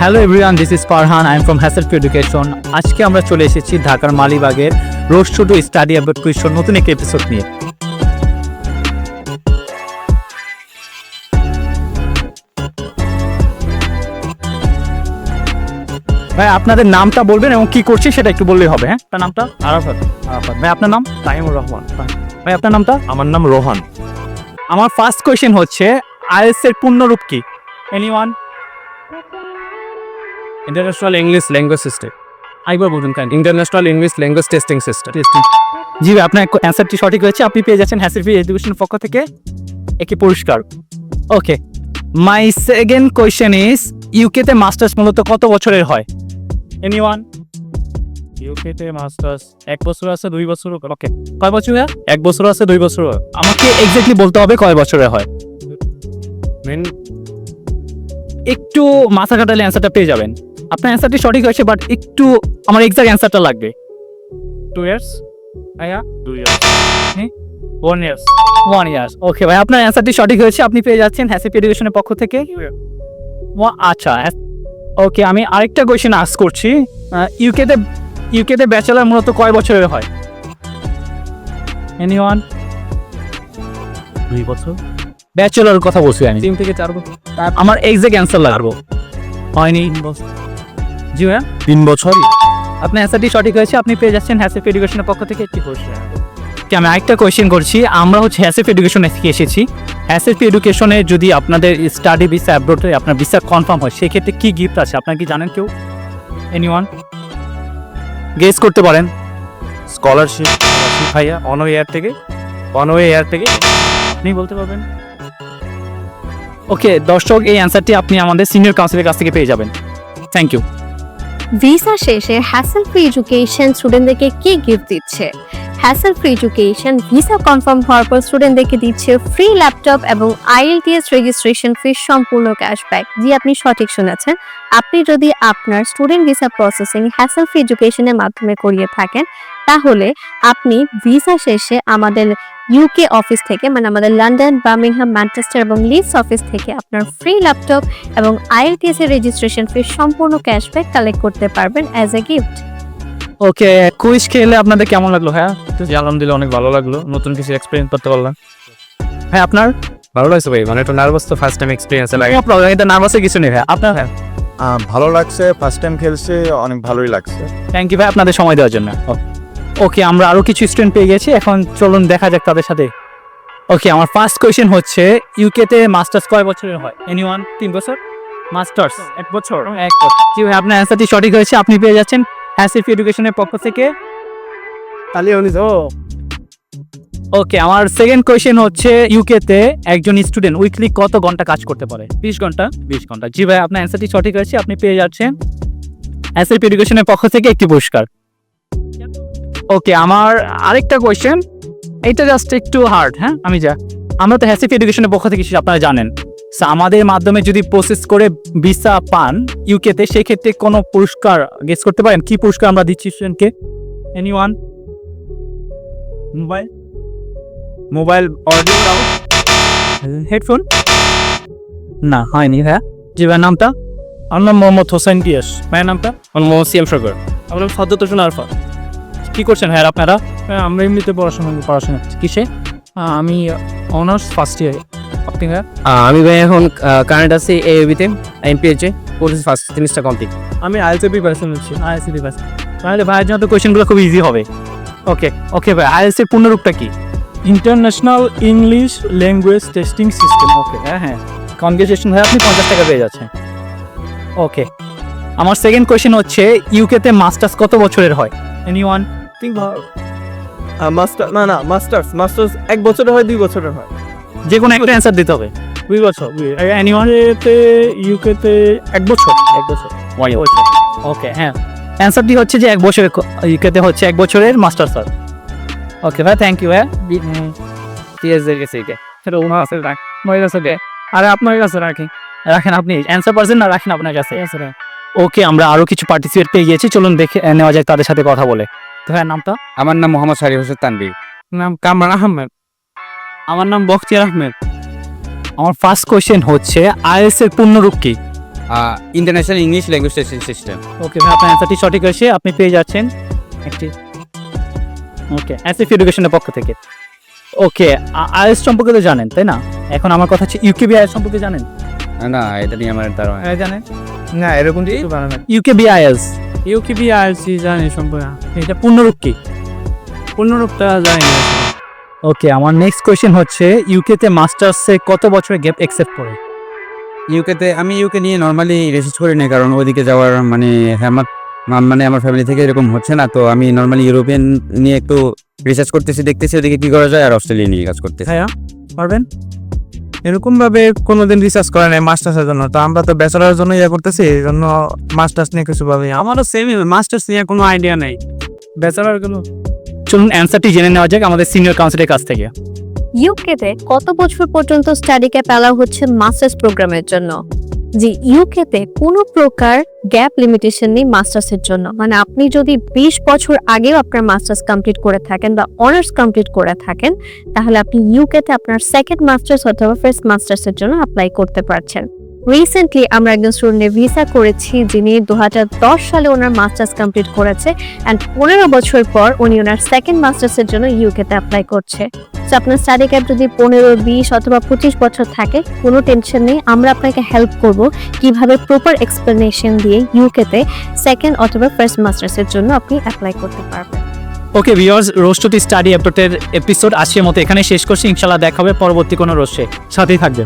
Hello everyone this is Farhan I am from hassle free education আজকে আমরা চলে এসেছি ঢাকার মালিবাগের রোড শুডু স্টাডি অ্যাবাউট কুইশন নতুন একটি এপিসোড নিয়ে। ভাই আপনাদের নামটা বলবেন এবং কি করছি সেটা একটু বললেই হবে হ্যাঁ? আপনার নামটা? আরাফাত। আরাফাত। ভাই আপনার নাম? তাইমুর রহমান। ভাই আপনার নামটা? আমার নাম রোহান। আমার ফার্স্ট কোয়েশ্চেন হচ্ছে আইএলস এর পূর্ণরূপ কি? Anyone international English language system আইবার বলুন kind international English language testing system testing জি ভাই আপনার অ্যান্সারটি সঠিক হয়েছে। আপনি পেয়ে যাচ্ছেন হ্যাসিফি এডুকেশন পক্ষ থেকে একটি পুরস্কার okay my second question is ইউকেতে মাস্টার্স মূলত কত বছরের হয়? এনি এনিওয়ান ইউকেতে মাস্টার্স এক বছর আছে দুই বছর ওকে কয় বছর? এক বছর আছে দুই বছর আমাকে এক্স্যাক্টলি বলতে হবে কয় বছরের হয়। মেন একটু মাথা কাটালে অ্যান্সারটা পেয়ে যাবেন। আপনার অ্যান্সারটি সঠিক হয়েছে বাট একটু আমার এক্সাক্ট অ্যান্সারটা লাগবে। টু ইয়ার্স ভাইয়া দুই years one years one years okay ভাই আপনার অ্যান্সারটি সঠিক হয়েছে আপনি পেয়ে যাচ্ছেন হ্যাসিপ এডুকেশনের পক্ষ থেকে। আচ্ছা ওকে আমি আরেকটা কোয়েশ্চেন আস করছি। ইউকেতে ইউকেতে ব্যাচেলার মূলত কয় বছরের হয়? এনিওয়ান দুই বছর? ব্যাচেলার কথা বলছি আমি। তিন থেকে চার বছর। আমার এক্সাক্ট অ্যান্সার লাগবো। হয়নি। জি ভাইয়া তিন বছরই? আপনার অ্যান্সারটি সঠিক হয়েছে। আপনি পেয়ে যাচ্ছেন হ্যাসিপ এডুকেশনের পক্ষ থেকে একটি পুরস্কার Okay, আমি আরেকটা কোয়েশ্চেন করছি। আমরা হচ্ছে হ্যাসিফ এডুকেশন থেকে এসেছি। হ্যাসিফ এডুকেশনে যদি আপনাদের স্টাডি ভিসা অ্যাব্রোডে আপনার ভিসা কনফার্ম হয় সেক্ষেত্রে কি গিফট আছে? আপনার কি জানেন কেউ? এনিওয়ান গেস করতে পারেন। স্কলারশিপ ভাইয়া অন ইয়ার থেকে? অন ইয়ার থেকে? আপনি বলতে পারবেন? ওকে দর্শক এই অ্যান্সারটি আপনি আমাদের সিনিয়র কাউন্সিলের কাছ থেকে পেয়ে যাবেন। থ্যাংক ইউ ভিসা শেষে হ্যাসেল ফ্রি এডুকেশন স্টুডেন্টদেরকে কি গিফট দিচ্ছে? Hassle free education visa confirm হওয়ার পর স্টুডেন্টদেরকে দিচ্ছে ফ্রি ল্যাপটপ এবং আইএলটিএস রেজিস্ট্রেশন ফি সম্পূর্ণ ক্যাশব্যাক জি, আপনি সঠিক শুনেছেন। আপনি যদি আপনার student visa processing hassle free এডুকেশনের মাধ্যমে করিয়ে থাকেন, তাহলে আপনি ভিসা শেষে আমাদের ইউকে অফিস থেকে মানে আমাদের লন্ডন বার্মিংহাম ম্যানচেস্টার এবং লিডস অফিস থেকে আপনার ফ্রি ল্যাপটপ এবং আইএলটিএস এর রেজিস্ট্রেশন ফি সম্পূর্ণ ক্যাশব্যাক কালেক্ট করতে পারবেন as a gift okay quiz খেলে আপনাদের কেমন লাগল হ্যাঁ? জি আলহামদুলিল্লাহ অনেক ভালো লাগল। নতুন কিছু এক্সপিরিয়েন্স করতে পারলাম। হ্যাঁ আপনার? ভালো লাগছে ভাই মানে একটু নার্ভাস তো ফার্স্ট টাইম এক্সপিরিয়েন্স লাগে। প্রবলেম এটা নার্ভাসের কিছু নেই ভাই। আপনার? হ্যাঁ। ভালো লাগছে ফার্স্ট টাইম খেলছে অনেক ভালোই লাগছে। থ্যাংক ইউ ভাই আপনাদের সময় দেওয়ার জন্য। ওকে আমরা আরও কিছু স্টুডেন্ট পেয়ে গেছি এখন চলুন দেখা যাক তাদের সাথে। ওকে আমার ফার্স্ট কোয়েশ্চেন হচ্ছে ইউকেতে মাস্টার্স কয় বছরের হয়? এনি ওয়ান তিন বছর? মাস্টার্স এক বছর। এক বছর। জি ভাই আপনার অ্যান্সারটি সঠিক হয়েছে আপনি পেয়ে যাচ্ছেন হ্যাসিফ এডুকেশনের পক্ষ থেকে। তাহলে তো ওকে আমার সেকেন্ড কোয়েশ্চেন হচ্ছে ইউকেতে একজন স্টুডেন্ট উইকলি কত ঘণ্টা কাজ করতে পারে? বিশ ঘণ্টা? বিশ ঘণ্টা। জি ভাই আপনার অ্যান্সারটি সঠিক হয়েছে আপনি পেয়ে যাচ্ছেন। অ্যাসেপ এডুকেশনের পক্ষ থেকে একটি পুরস্কার। ওকে আমার আরেকটা কোয়েশ্চেন এটা জাস্ট একটু হার্ড হ্যাঁ? আমি যা। আমরা তো হ্যাসিফ এডুকেশনের পক্ষ থেকে আপনারা জানেন। So, আমাদের মাধ্যমে যদি প্রসেস করে ভিসা পান ইউকেতে সেই ক্ষেত্রে কোনো পুরস্কার গেস করতে পারেন? কি পুরস্কার আমরা দিচ্ছি স্টুডেন্টকে any one mobile mobile audio headphone না হয়নি হ্যাঁ জি ভাইয়ের নামটা? আমার নাম মোহাম্মদ হোসেন টিয়াস ভাইয়ের নামটা? আমার মোহাম্মদ সিএম সরকার আমার নাম সদ্যত সোনা আরফা কি করছেন ভাইয়ার আপনারা? হ্যাঁ আমরা এমনিতে পড়াশোনা পড়াশোনা। কিসে? আমি অনার্স ফার্স্ট ইয়ার আপনি ভাইয়া আমি ভাই এখন কারেন্ট আছি এবিতে এমপিএইচে কোর্স ফার্স্ট সেমিস্টার কমপ্লিট আমি আইএলসি প্রিপারেশন নিচ্ছি আইএসসি ডিভাইস তাহলে ভাইয়ের জন্য তো কোয়েশ্চেনগুলো খুব ইজি হবে। ওকে ওকে ভাই আইএলসির পূর্ণরূপটা কি? International English language testing system okay হ্যাঁ হ্যাঁ। কনগ্রেচুলেশন ভাই আপনি পঞ্চাশ টাকা পেয়ে যাচ্ছেন। ওকে আমার সেকেন্ড কোয়েশ্চেন হচ্ছে ইউকেতে মাস্টার্স কত বছরের হয়? এনিওয়ান এনি ওয়ান মাস্টার না না মাস্টার্স মাস্টার্স এক বছরের হয় দুই বছরের হয়। যে কোনো একটা অ্যান্সার দিতে হবে। দুই বছর ওয়ান ইউকেতে এক বছর। এক বছর। ওকে হ্যাঁ। অ্যান্সারটি হচ্ছে যে এক বছরের ইউকেতে হচ্ছে এক বছরের মাস্টার স্যার ওকে ভাই থ্যাংক ইউ ভাই টিএস এর কাছে এটা সেটা ওনার আছে রাখ। মনে আছে দে আরে আপনার কাছে রাখি। রাখেন আপনি। অ্যান্সার পারছেন না রাখেন আপনার কাছে? ওকে আমরা আরও কিছু পার্টিসিপেট পেয়ে গিয়েছি। চলুন দেখে নেওয়া যাক তাদের সাথে কথা বলে। তো ভাই নামটা? আমার নাম মোহাম্মদ শারি হোসেন তানবীর নাম কামরান আহমেদ। আমার নাম বখতিয়ার আহমেদ। আমার ফার্স্ট কোয়েশ্চেন হচ্ছে আইএস এর পূর্ণরূপ কি? International English language testing system okay ভাই আপনার অ্যান্সারটি সঠিক হয়েছে আপনি পেয়ে যাচ্ছেন একটি ওকে অ্যাসিফ এডুকেশনের পক্ষ থেকে। ওকে আইএস সম্পর্কে তো জানেন তাই না? এখন আমার কথা হচ্ছে ইউকেবি আইএস সম্পর্কে জানেন? না এটা নিয়ে আমার তার জানেন। না এরকম কিছু বানা না ইউকেবি আইএস ইউকিবি আরসি জানি সম্পর্কে। এটা পূর্ণরূপ কি? পূর্ণরূপটা জানি না। ওকে আমার নেক্সট কোয়েশ্চেন হচ্ছে ইউকেতে মাস্টার্সে কত বছরের গ্যাপ অ্যাকসেপ্ট করে? ইউকেতে আমি ইউকে নিয়ে নর্মালি রিসার্চ করি না কারণ ওইদিকে যাওয়ার মানে আমার মানে আমার ফ্যামিলি থেকে এরকম হচ্ছে না তো আমি নর্মালি ইউরোপিয়ান নিয়ে একটু রিসার্চ করতেছি দেখতেছি ওদিকে কি করা যায় আর অস্ট্রেলিয়া নিয়ে কাজ করতেছি। হ্যাঁ পারবেন? এরকম ভাবে কোনোদিন রিসার্চ করে নাই মাস্টার্সের জন্য তো আমরা তো ব্যাচেলারের জন্য ইয়ে করতেছি এই জন্য মাস্টার্স নিয়ে কিছু ভাবি আমারও সেম মাস্টার্স নিয়ে কোনো আইডিয়া নেই। ব্যাচেলারগুলো চলুন অ্যান্সারটি জেনে নেওয়া যাক আমাদের সিনিয়র কাউন্সিলের কাছ থেকে। ইউকেতে কত বছর পর্যন্ত স্টাডি ক্যাপ অ্যালাউ হচ্ছে মাস্টার্স প্রোগ্রামের জন্য? যে ইউকেতে কোনো প্রকার গ্যাপ লিমিটেশন নেই মাস্টার্সের জন্য। মানে আপনি যদি বিশ বছর আগেও আপনার মাস্টার্স কমপ্লিট করে থাকেন বা অনার্স কমপ্লিট করে থাকেন, তাহলে আপনি ইউকেতে আপনার সেকেন্ড মাস্টার্স অথবা ফার্স্ট মাস্টার্সের জন্য অ্যাপ্লাই করতে পারছেন। রিসেন্টলি আমরা একজন স্টুডেন্টের ভিসা করেছি, যিনি দু সালে ওনার মাস্টার্স কমপ্লিট করেছে অ্যান্ড পনেরো বছর পর উনি ওনার সেকেন্ড মাস্টার্সের জন্য ইউকেতে অ্যাপ্লাই করছে। তো আপনার স্টাডি ক্যাপ যদি পনেরো, বিশ অথবা পঁচিশ বছর থাকে, কোনো টেনশন নেই, আমরা আপনাকে হেল্প করব কীভাবে প্রপার এক্সপ্লেনেশন দিয়ে ইউকেতে সেকেন্ড অথবা ফার্স্ট মাস্টার্সের জন্য আপনি অ্যাপ্লাই করতে পারবেন। ওকে ভিউয়ার্স রোস্টটি স্টাডি অ্যাপটের এপিসোড আজকের মতো এখানে শেষ করছি। ইনশাল্লাহ দেখা হবে পরবর্তী কোনো রোস্টে সাথেই থাকবে